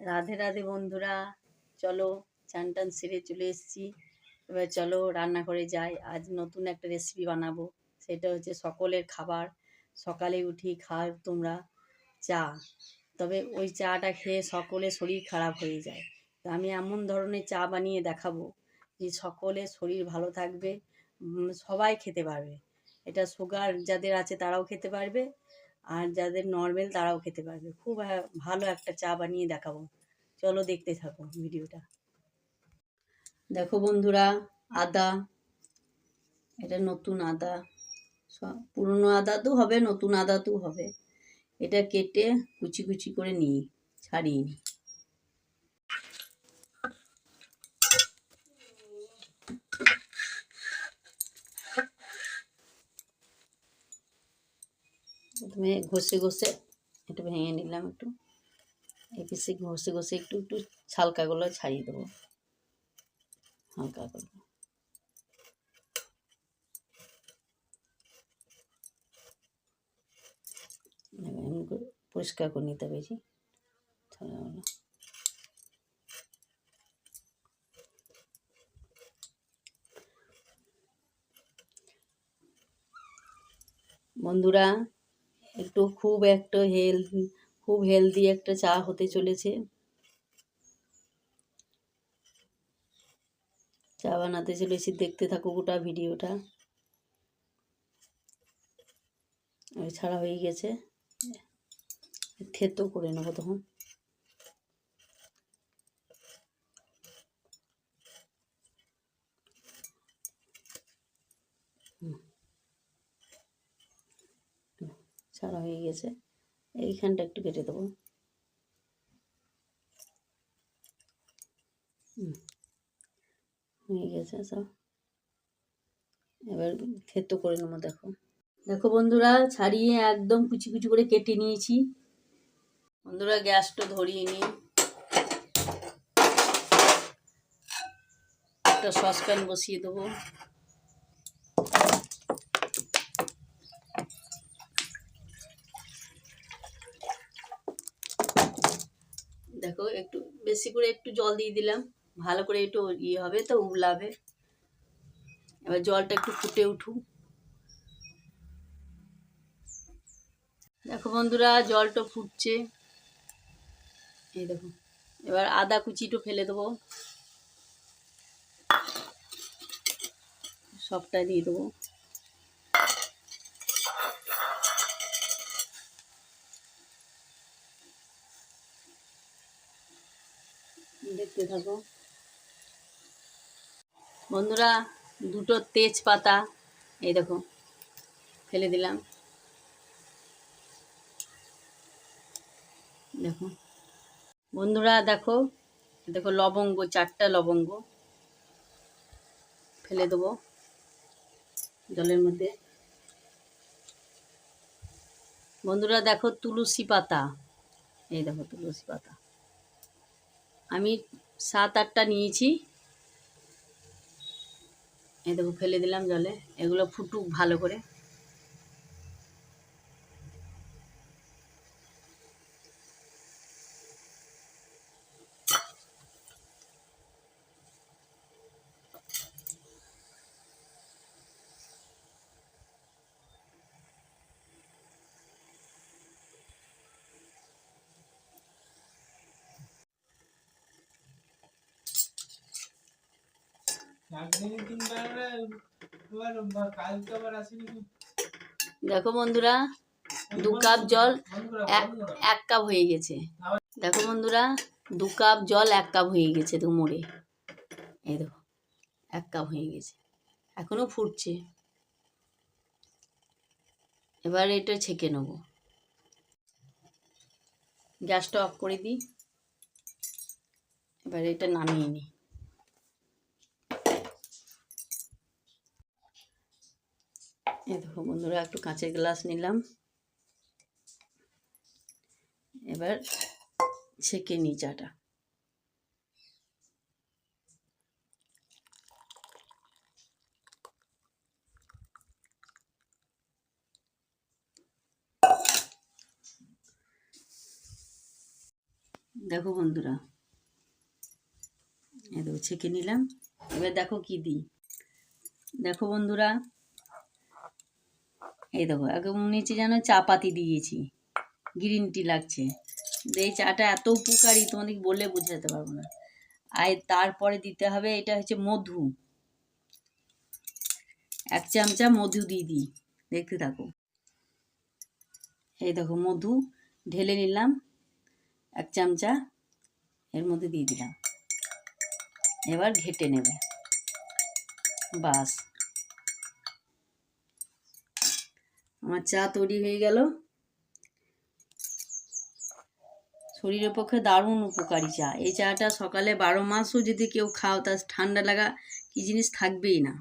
রাধে রাধে বন্ধুরা, চলো চান টান সেরে চলে এসেছি। এবার চলো রান্না করে যাই, আজ নতুন একটা রেসিপি বানাবো। সেটা হচ্ছে সকলের খাবার। সকালে উঠি, খাও তোমরা চা। তবে ওই চাটা খেয়ে সকলে শরীর খারাপ হয়ে যায়। তো আমি এমন ধরনের চা বানিয়ে দেখাবো যে সকলে শরীর ভালো থাকবে সবাই খেতে পারবে। এটা সুগার যাদের আছে তারাও খেতে পারবে। আর যাদের নর্মেল তারাও খেতে পারবে। খুব ভালো একটা চা বানিয়ে দেখাবো। চলো দেখতে থাকো ভিডিওটা। দেখো বন্ধুরা, আদা, এটা নতুন আদা। পুরনো আদা তো হবে, নতুন আদা তো হবে। এটা কেটে কুচি কুচি করে নিই, ছাড়িয়ে নিই। প্রথমে ঘষে ঘষে একটু ভেঙে নিলাম একটু। এই পিসে ঘষে ঘষে একটু একটু ছালকাগুলো ছাড়িয়ে দেবো। হালকা করে। পরিষ্কার করে নিতে ছালাগুলো বন্ধুরা একটু খুব একটা হেলথ খুব হেলদি একটা চা হতে চলেছে। চা বানাতে চলেছি, দেখতে থাকো গোটা ভিডিওটা। ছাড়া হয়ে গেছে। থেতো করে নেব তখন। ছাড়া হয়ে গেছে। এইখানটা একটু কেটে দেবো। হয়ে গেছে সব। এবার থেতো করে নেব, দেখো। দেখো বন্ধুরা, ছাড়িয়ে একদম কুচি কুচি করে কেটে নিয়েছি। বন্ধুরা, গ্যাসটা ধরিয়ে নিই একটা সসপ্যান বসিয়ে দেবো। দেখো, একটু বেশি করে একটু জল দিয়ে দিলাম। ভালো করে একটু ইয়ে হবে তো উবলাবে এবার জলটা একটু ফুটে উঠুক। দেখো বন্ধুরা, জলটা ফুটছে। এই দেখো, এবার আদা কুচিটো ফেলে দেবো। সবটা দিয়ে দেবো। দেখতে থাকো। বন্ধুরা, দুটো তেজপাতা, এই দেখো, ফেলে দিলাম। দেখো। বন্ধুরা, দেখো দেখো লবঙ্গ, চারটা লবঙ্গ ফেলে দেবো জলের মধ্যে। বন্ধুরা, দেখো তুলসী পাতা, এই দেখো তুলসী পাতা। আমি সাত আটটা নিয়েছি। এই দেখো ফেলে দিলাম জলে। এগুলো ফুটুক ভালো করে। দেখো বন্ধুরা, দু কাপ জল, এক কাপ হয়ে গেছে। দেখো বন্ধুরা, দু কাপ জল, এক কাপ হয়ে গেছে তো মোড়ে। এই দেখো, এক কাপ হয়ে গেছে। এখনও ফুটছে। এবার এটা ছেঁকে নেব। গ্যাসটা অফ করে দিই। এবার এটা নামিয়ে নিই। দেখো বন্ধুরা, একটু কাঁচের গ্লাস নিলাম। এবার ছেঁকে নিই চাটা। দেখো বন্ধুরা দেখো ছেঁকে নিলাম। এবার দেখো কি দিই। দেখো বন্ধুরা এই দেখো, একদম নিচে যেন চা পাতি দিয়েছি। গ্রিন টি লাগছে। এই চাটা এত উপকারী, তোমাদের বলে বোঝাতে পারব না। আর তারপরে দিতে হবে, এটা হচ্ছে মধু। এক চামচা মধু দিয়ে দিই, দেখতে থাকো। এই দেখো, মধু ঢেলে নিলাম, এক চামচা এর মধ্যে দিয়ে দিলাম। এবার ঘেটে নেবে। বাস। আমার চা তৈরি হয়ে গেল। শরীরের পক্ষে দারুণ উপকারী চা। এই চাটা সকালে বারো মাসও যদি কেউ খাও তার ঠান্ডা লাগা কি জিনিস থাকবেই না।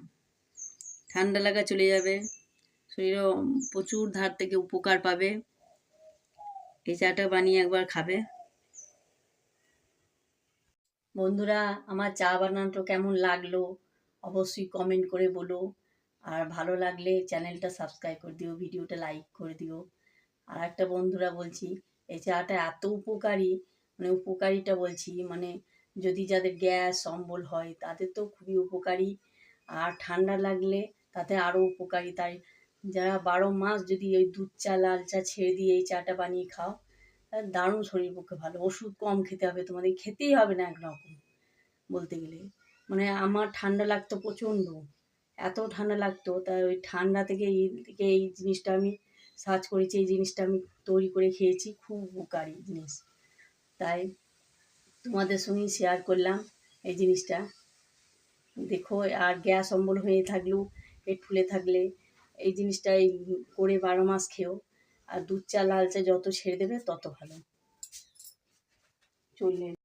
ঠান্ডা লাগা চলে যাবে। শরীরেও প্রচুর ধার থেকে উপকার পাবে। এই চাটা বানিয়ে একবার খাবে। বন্ধুরা, আমার চা বানানোটা কেমন লাগল? অবশ্যই কমেন্ট করে বলো। আর ভালো লাগলে চ্যানেলটা সাবস্ক্রাইব করে দিও, ভিডিওটা লাইক করে দিও। আর একটা বন্ধুরা বলছি, এই চাটা এত উপকারী মানে উপকারিতা বলছি মানে যদি যাদের গ্যাস, অম্বল হয়, তাদের তো খুবই উপকারী। আর ঠান্ডা লাগলে তাতে আরও উপকারী। তাই যারা বারো মাস যদি ওই দুধ চা, লাল চা ছেড়ে দিয়ে এই চাটা বানিয়ে খাও দারুণ শরীর পক্ষে ভালো। ওষুধ কম খেতে হবে, তোমাদের খেতেই হবে না একরকম, বলতে গেলে। মানে আমার ঠান্ডা লাগতো প্রচণ্ড। এত ঠান্ডা লাগতো। তাই ওই ঠান্ডা থেকে এই থেকে এই জিনিসটা আমি সার্চ করেছি, এই জিনিসটা আমি তৈরি করে খেয়েছি। খুব উপকারী জিনিস। তাই তোমাদের সঙ্গেই শেয়ার করলাম এই জিনিসটা। দেখো, আর গ্যাস অম্বল হয়ে থাকলেও, পেট ফুলে থাকলে এই জিনিসটা এই করে বারো মাস খেও। আর দুধ চা, লাল চা যত ছেড়ে দেবে তত ভালো। চললে